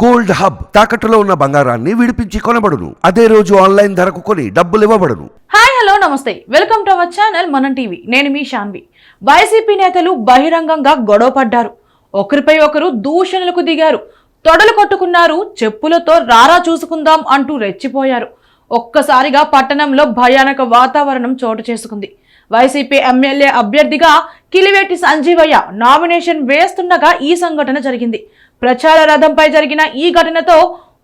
Gold hub తాకట్టులో ఉన్న బంగారాన్ని విడిపించి కొనబడును. అదే రోజు ఆన్లైన్ ధరకు కొని డబ్బులు ఇవ్వబడును. హాయ్ హలో నమస్తే. Welcome to our channel Manam TV. నేను మీ శాన్వి వైసీపీ నేతలు బహిరంగంగా గొడవ పడ్డారు. ఒకరిపై ఒకరు దూషణలకు దిగారు. తొడలు కొట్టుకున్నారు. చెప్పులతో రారా చూసుకుందాం అంటూ రెచ్చిపోయారు. ఒక్కసారిగా పట్టణంలో భయానక వాతావరణం చోటు చేసుకుంది. వైసీపీ ఎమ్మెల్యే అభ్యర్థిగా కిలివేటి సంజీవయ్య నామినేషన్ వేస్తుండగా ఈ సంఘటన జరిగింది. ప్రచార రథంపై జరిగిన ఈ ఘటనతో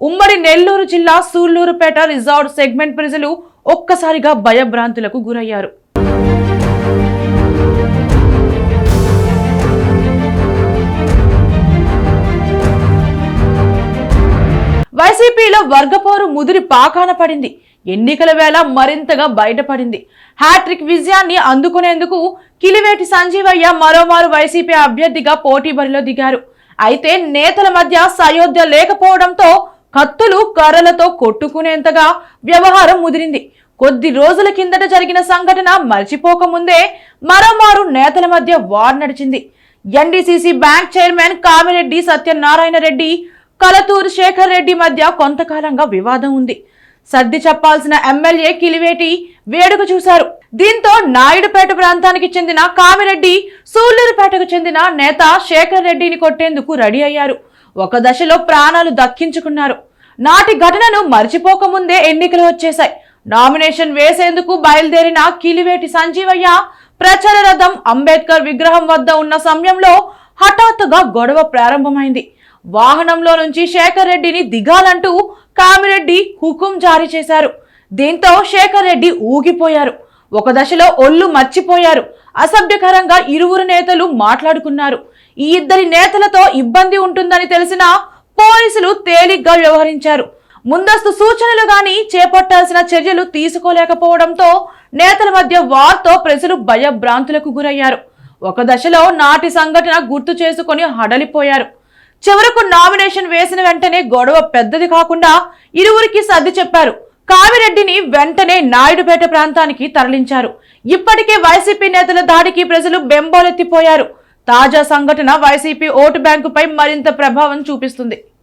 ఉమ్మడి నెల్లూరు జిల్లా సూళ్ళూరుపేట రిజార్ట్ సెగ్మెంట్ ప్రజలు ఒక్కసారిగా భయభ్రాంతులకు గురయ్యారు. వైసీపీలో వర్గపోరు ముదిరి పాకాన పడింది. ఎన్నికల వేళ మరింతగా బయటపడింది. హ్యాట్రిక్ విజయాన్ని అందుకునేందుకు కిలివేటి సంజీవయ్య మరోమారు వైసీపీ అభ్యర్థిగా పోటీ బరిలో దిగారు. అయితే నేతల మధ్య సయోధ్య లేకపోవడంతో కత్తులు కర్రలతో కొట్టుకునేంతగా వ్యవహారం ముదిరింది. కొద్ది రోజుల కిందట జరిగిన సంఘటన మర్చిపోకముందే మరోమారు నేతల మధ్య వార్ నడిచింది. NDCC bank chairman Kamireddy Satyanarayana Reddy Kalathuru Sekhar Reddy మధ్య కొంతకాలంగా వివాదం ఉంది. సర్ది చెప్పాల్సిన ఎమ్మెల్యే కిలివేటి వేడుక చూశారు. దీంతో నాయుడుపేట ప్రాంతానికి చెందిన కామిరెడ్డి సూళ్ళూరుపేటకు చెందిన నేత శేఖర్ రెడ్డిని కొట్టేందుకు రెడీ అయ్యారు. ఒక దశలో ప్రాణాలు దక్కించుకున్నారు. నాటి ఘటనను మర్చిపోకముందే ఎన్నికలు వచ్చేశాయి. నామినేషన్ వేసేందుకు బయలుదేరిన కిలివేటి సంజీవయ్య ప్రచార రథం అంబేద్కర్ విగ్రహం వద్ద ఉన్న సమయంలో హఠాత్తుగా గొడవ ప్రారంభమైంది. వాహనంలో నుంచి శేఖర్ రెడ్డిని దిగాలంటూ కామిరెడ్డి హుకుం జారీ చేశారు. దీంతో శేఖర్ రెడ్డి ఊగిపోయారు. ఒక దశలో ఒళ్ళు మర్చిపోయారు. అసభ్యకరంగా ఇరువురు నేతలు మాట్లాడుకున్నారు. ఈ ఇద్దరి నేతలతో ఇబ్బంది ఉంటుందని తెలిసిన పోలీసులు తేలిగ్గా వ్యవహరించారు. ముందస్తు సూచనలు గాని చేపట్టాల్సిన చర్యలు తీసుకోలేకపోవడంతో నేతల మధ్య వార్తో ప్రజలు భయభ్రాంతులకు గురయ్యారు. ఒక దశలో నాటి సంఘటన గుర్తు చేసుకొని హడలిపోయారు. చివరకు నామినేషన్ వేసిన వెంటనే గొడవ పెద్దది కాకుండా ఇరువురికి సర్ది చెప్పారు. కామిరెడ్డిని వెంటనే నాయుడుపేట ప్రాంతానికి తరలించారు. ఇప్పటికే వైసీపీ నేతల దాడికి ప్రజలు బెంబోలెత్తిపోయారు. తాజా సంఘటన వైసీపీ ఓటు బ్యాంకుపై మరింత ప్రభావం చూపిస్తుంది.